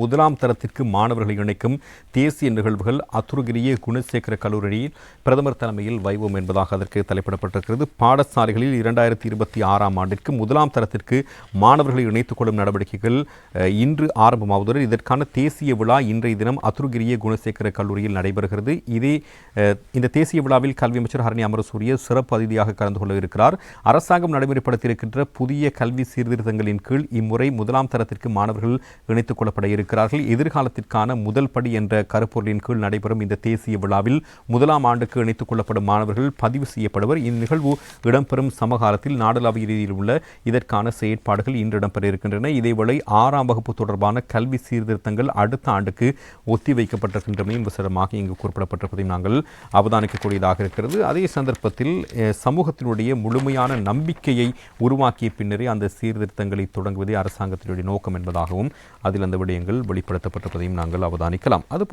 முதலாம் தரத்திற்கு மாணவர்களை இணைக்கும் தேசிய நிகழ்வுகள் அத்துருகிரிய குணசேகர கல்லூரியில் பிரதமர் தலைமையில் வைவோம் என்பதாக அதற்கு தலைப்பிடப்பட்டிருக்கிறது. பாடசாலைகளில் இரண்டாயிரத்தி இருபத்தி ஆறாம் ஆண்டிற்கு முதலாம் தரத்திற்கு மாணவர்களை இணைத்துக் கொள்ளும் நடவடிக்கைகள் இன்று ஆரம்பமாவதுடன் இதற்கான தேசிய விழா இன்றைய தினம் அத்துருகிரிய குணசேகர கல்லூரியில் நடைபெறுகிறது. இதே இந்த தேசிய விழாவில் கல்வி அமைச்சர் ஹரணி அமரசூரிய சிறப்பு அதிதியாக கலந்து கொள்ள இருக்கிறார். அரசாங்கம் நடைமுறைப்படுத்தியிருக்கின்ற புதிய கல்வி சீர்திருத்தங்களின் கீழ் இம்முறை முதலாம் தரத்திற்கு மாணவர்கள் இணைத்துக் கொள்ளப்பட இருக்கிறார்கள் எதிர்காலத்திற்கான முதல் படி என்ற கருப்பொருளின் கீழ் நடைபெறும் இந்த தேசிய விழாவில் முதலாம் ஆண்டுக்கு இணைத்துக் கொள்ளப்படும் மாணவர்கள் பதிவு செய்யப்படுவர். இந்நிகழ்வு இடம்பெறும் சமகாலத்தில் நாடளாவிய ரீதியில் உள்ள இதற்கான செயற்பாடுகள் இன்று இடம்பெற இருக்கின்றன. இதேவேளை ஆறாம் வகுப்பு தொடர்பான கல்வி சீர்திருத்தங்கள் அடுத்த ஆண்டுக்கு ஒத்திவைக்கப்பட்டிருக்கின்றமையும் விசரமாக இங்கு குறிப்பிடப்பட்டிருப்பதையும் நாங்கள் அவதானிக்கக்கூடியதாக இருக்கிறது. அதே சந்தர்ப்பத்தில் சமூகத்தினுடைய முழுமையான நம்பிக்கையை உருவாக்கிய பின்னரே அந்த சீர்திருத்தங்களை தொடங்குவதே அரசாங்கத்தினுடைய நோக்கம் என்பதாகவும் அதில் அந்த விடயங்கள் வெளிப்படுத்தப்பட்டிருப்பதையும் நாங்கள் அவதானிக்கலாம். அதுபோல்